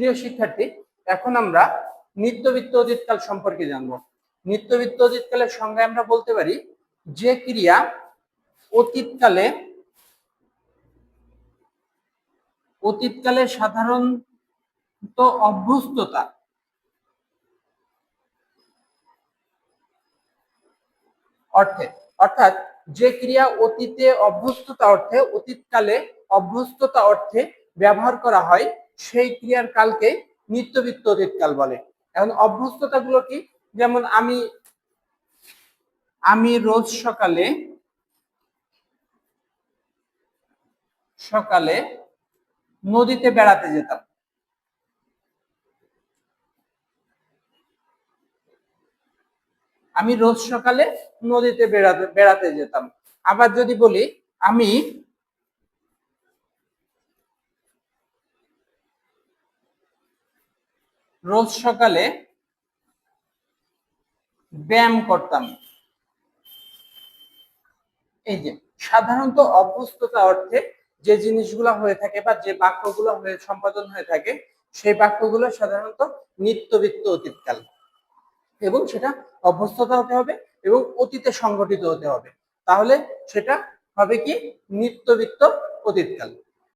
প্রিয় শিক্ষার্থী, এখন আমরা নিত্যবৃত্ত অতীতকাল সম্পর্কে জানব। নিত্যবৃত্ত অতীতকালের সংজ্ঞায় আমরা বলতে পারি, যে ক্রিয়া অতীতকালে অতীতকালে সাধারণত অভ্যস্ততা, অর্থে, অর্থাৎ যে ক্রিয়া অতীতে অভ্যস্ততা অর্থে, অতীতকালে অভ্যস্ততা অর্থে ব্যবহার করা হয় সেই ক্রিয়ার কালকে নিত্যবৃত্ত অতীতকাল বলে। এখন অভ্যস্ততা গুলো কি? যেমন আমি আমি রোজ সকালে সকালে নদীতে বেড়াতে যেতাম। আমি রোজ সকালে নদীতে বেড়াতে বেড়াতে যেতাম। আবার যদি বলি, আমি রোজ সকালে ব্যায়াম করতাম। এই যে, সাধারণত অভ্যস্ততা অর্থে যে জিনিসগুলো হয়ে থাকে বা যে বাক্যগুলো হয়ে, সম্পাদন হয়ে থাকে, সেই বাক্যগুলো সাধারণত নিত্যবৃত্ত অতীতকাল। এবং সেটা অভ্যস্ততা হতে হবে এবং অতীতে সংগঠিত হতে হবে। তাহলে সেটা হবে কি? নিত্যবৃত্ত অতীতকাল।